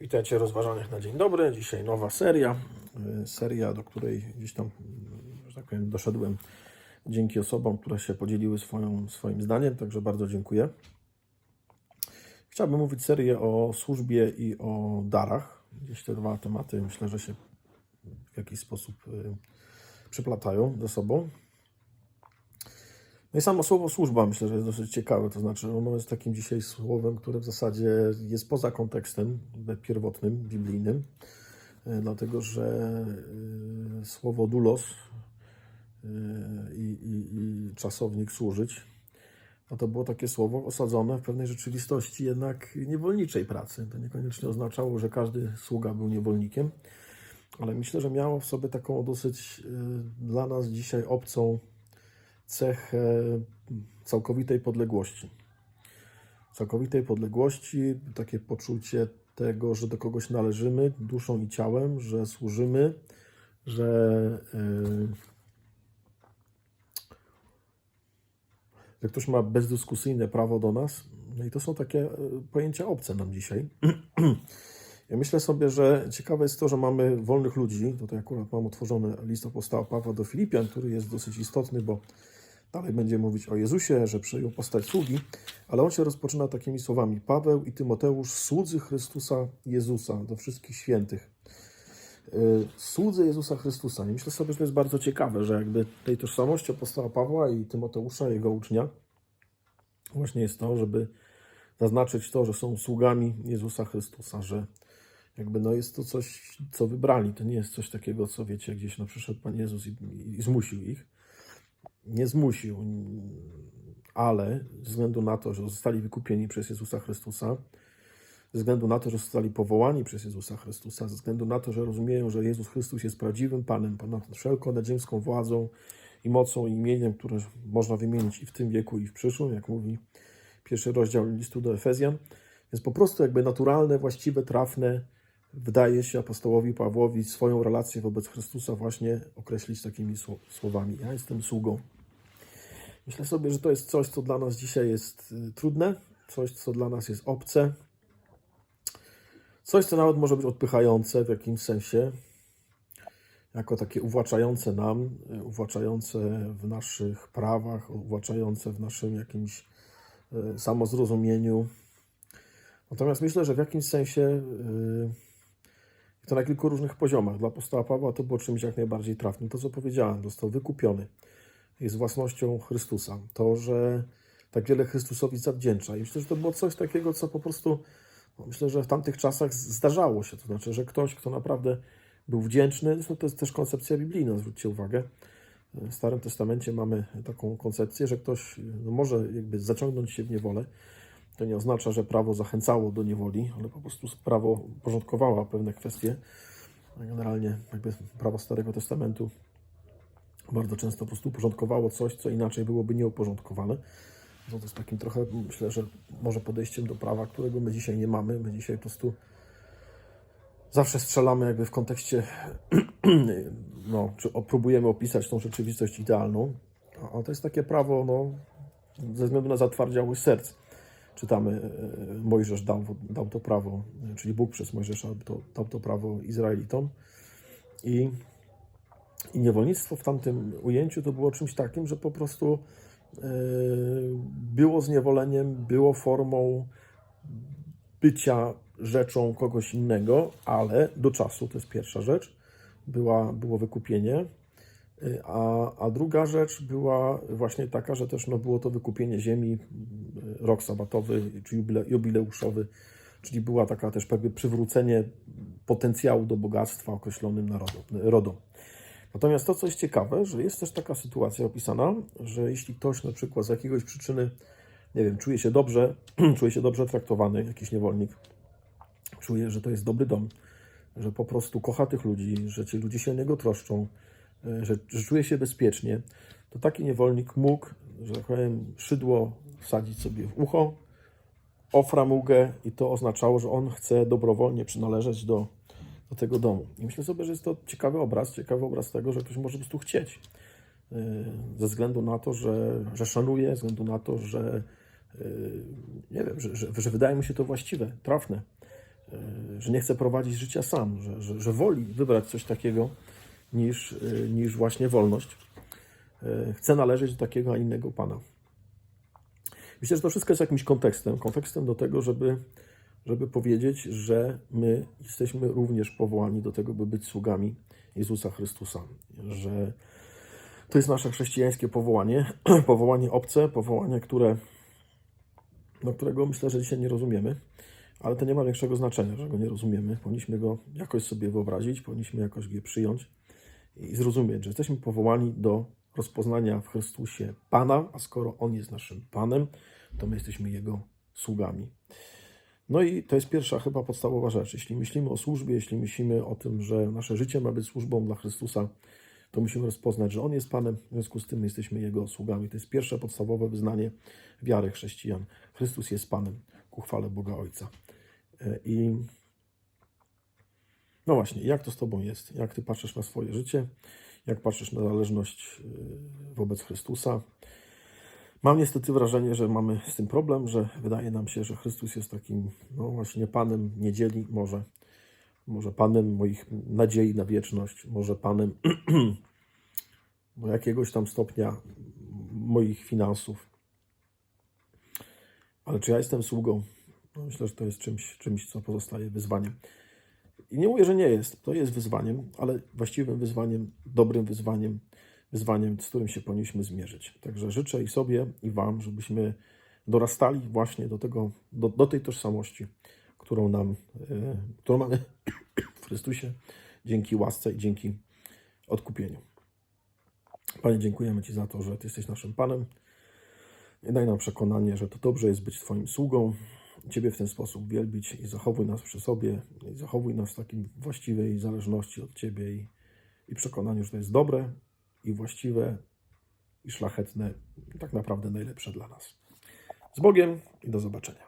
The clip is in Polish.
Witajcie w rozważaniach na dzień dobry. Dzisiaj nowa seria. y, Seria, do której gdzieś tam, że tak powiem, doszedłem dzięki osobom, które się podzieliły swoją, swoim zdaniem, także bardzo dziękuję. Chciałbym mówić serię o służbie i o darach. Gdzieś te dwa tematy myślę, że się w jakiś sposób y, przyplatają ze sobą. No i samo słowo służba myślę, że jest dosyć ciekawe, to znaczy ono jest takim dzisiaj słowem, które w zasadzie jest poza kontekstem pierwotnym, biblijnym, e, dlatego że e, słowo dulos e, i, i, i czasownik służyć, no to było takie słowo osadzone w pewnej rzeczywistości jednak niewolniczej pracy. To niekoniecznie oznaczało, że każdy sługa był niewolnikiem, ale myślę, że miało w sobie taką dosyć dla nas dzisiaj obcą cechę całkowitej podległości. Całkowitej podległości, takie poczucie tego, że do kogoś należymy duszą i ciałem, że służymy, że, yy, że ktoś ma bezdyskusyjne prawo do nas. No i to są takie yy, pojęcia obce nam dzisiaj. Ja myślę sobie, że ciekawe jest to, że mamy wolnych ludzi. Tutaj akurat mam otworzony list apostoła Pawła do Filipian, który jest dosyć istotny, bo Dalej będzie mówić o Jezusie, że przyjął postać sługi, ale on się rozpoczyna takimi słowami: Paweł i Tymoteusz, słudzy Chrystusa Jezusa, do wszystkich świętych. Yy, Słudzy Jezusa Chrystusa. I myślę sobie, że to jest bardzo ciekawe, że jakby tej tożsamości apostoła Pawła i Tymoteusza, jego ucznia, właśnie jest to, żeby zaznaczyć to, że są sługami Jezusa Chrystusa, że jakby no jest to coś, co wybrali. To nie jest coś takiego, co wiecie, gdzieś no przyszedł Pan Jezus i, i zmusił ich nie zmusił, ale ze względu na to, że zostali wykupieni przez Jezusa Chrystusa, ze względu na to, że zostali powołani przez Jezusa Chrystusa, ze względu na to, że rozumieją, że Jezus Chrystus jest prawdziwym Panem, ponad wszelką nadziemską władzą i mocą i imieniem, które można wymienić i w tym wieku, i w przyszłym, jak mówi pierwszy rozdział listu do Efezjan. Więc po prostu jakby naturalne, właściwe, trafne wydaje się apostołowi Pawłowi swoją relację wobec Chrystusa właśnie określić takimi słowami. Ja jestem sługą. Myślę sobie, że to jest coś, co dla nas dzisiaj jest y, trudne, coś, co dla nas jest obce, coś, co nawet może być odpychające w jakimś sensie, jako takie uwłaczające nam, y, uwłaczające w naszych prawach, uwłaczające w naszym jakimś y, samozrozumieniu. Natomiast myślę, że w jakimś sensie to na kilku różnych poziomach. Dla apostoła Pawła to było czymś jak najbardziej trafnym. To, co powiedziałem, został wykupiony jest własnością Chrystusa. To, że tak wiele Chrystusowi zawdzięcza. I myślę, że to było coś takiego, co po prostu, no myślę, że w tamtych czasach zdarzało się. To znaczy, że ktoś, kto naprawdę był wdzięczny, to jest też koncepcja biblijna, zwróćcie uwagę. W Starym Testamencie mamy taką koncepcję, że ktoś no, może jakby zaciągnąć się w niewolę. To nie oznacza, że prawo zachęcało do niewoli, ale po prostu prawo porządkowało pewne kwestie. Generalnie jakby prawo Starego Testamentu bardzo często po prostu uporządkowało coś, co inaczej byłoby nieuporządkowane. No to jest takim trochę, myślę, że może podejściem do prawa, którego my dzisiaj nie mamy. My dzisiaj po prostu zawsze strzelamy jakby w kontekście, no, czy próbujemy opisać tą rzeczywistość idealną, a to jest takie prawo, no, ze względu na zatwardziałość serc. Czytamy, e, Mojżesz dał, dał to prawo, czyli Bóg przez Mojżesza to, dał to prawo Izraelitom i i niewolnictwo w tamtym ujęciu to było czymś takim, że po prostu e, było zniewoleniem, było formą bycia rzeczą kogoś innego, ale do czasu, to jest pierwsza rzecz, była, było wykupienie. A, a druga rzecz była właśnie taka, że też no, było to wykupienie ziemi, rok sabatowy czy jubile, jubileuszowy, czyli była taka też jakby przywrócenie potencjału do bogactwa określonym narodom, rodom. Natomiast to, co jest ciekawe, że jest też taka sytuacja opisana, że jeśli ktoś na przykład z jakiegoś przyczyny, nie wiem, czuje się dobrze, czuje się dobrze traktowany, jakiś niewolnik, czuje, że to jest dobry dom, że po prostu kocha tych ludzi, że ci ludzie się o niego troszczą, że, że czuje się bezpiecznie, to taki niewolnik mógł, że tak powiem, szydło wsadzić sobie w ucho, oframugę i to oznaczało, że on chce dobrowolnie przynależeć do do tego domu. I myślę sobie, że jest to ciekawy obraz, ciekawy obraz tego, że ktoś może po prostu chcieć. Yy, ze względu na to, że, że szanuje, ze względu na to, że yy, nie wiem, że, że, że wydaje mu się to właściwe, trafne. e, że nie chce prowadzić życia sam, że, że, że woli wybrać coś takiego niż, e, niż właśnie wolność. E, Chce należeć do takiego, a innego Pana. Myślę, że to wszystko jest jakimś kontekstem, kontekstem do tego, żeby, żeby powiedzieć, że my jesteśmy również powołani do tego, by być sługami Jezusa Chrystusa, że to jest nasze chrześcijańskie powołanie, powołanie obce, powołanie, które, no, którego myślę, że dzisiaj nie rozumiemy, ale to nie ma większego znaczenia, że go nie rozumiemy. Powinniśmy go jakoś sobie wyobrazić, powinniśmy jakoś je przyjąć i zrozumieć, że jesteśmy powołani do rozpoznania w Chrystusie Pana, a skoro On jest naszym Panem, to my jesteśmy Jego sługami. No i to jest pierwsza chyba podstawowa rzecz. Jeśli myślimy o służbie, jeśli myślimy o tym, że nasze życie ma być służbą dla Chrystusa, to musimy rozpoznać, że On jest Panem, w związku z tym my jesteśmy Jego sługami. To jest pierwsze podstawowe wyznanie wiary chrześcijan. Chrystus jest Panem ku chwale Boga Ojca. E, I no właśnie, jak to z Tobą jest? Jak Ty patrzysz na swoje życie? Jak patrzysz na zależność y, wobec Chrystusa? Mam niestety wrażenie, że mamy z tym problem, że wydaje nam się, że Chrystus jest takim, no właśnie, Panem niedzieli, może, może Panem moich nadziei na wieczność, może Panem do jakiegoś tam stopnia moich finansów. Ale czy ja jestem sługą? No myślę, że to jest czymś, czymś, co pozostaje wyzwaniem. I nie mówię, że nie jest. To jest wyzwaniem, ale właściwym wyzwaniem, dobrym wyzwaniem, wyzwaniem, z którym się powinniśmy zmierzyć. Także życzę i sobie, i Wam, żebyśmy dorastali właśnie do, tego, do, do tej tożsamości, którą nam, e, którą mamy w Chrystusie dzięki łasce i dzięki odkupieniu. Panie, dziękujemy Ci za to, że Ty jesteś naszym Panem. I daj nam przekonanie, że to dobrze jest być Twoim sługą, Ciebie w ten sposób wielbić i zachowuj nas przy sobie, i zachowuj nas w takiej właściwej zależności od Ciebie i, i przekonaniu, że to jest dobre i właściwe i szlachetne, i tak naprawdę najlepsze dla nas. Z Bogiem i do zobaczenia.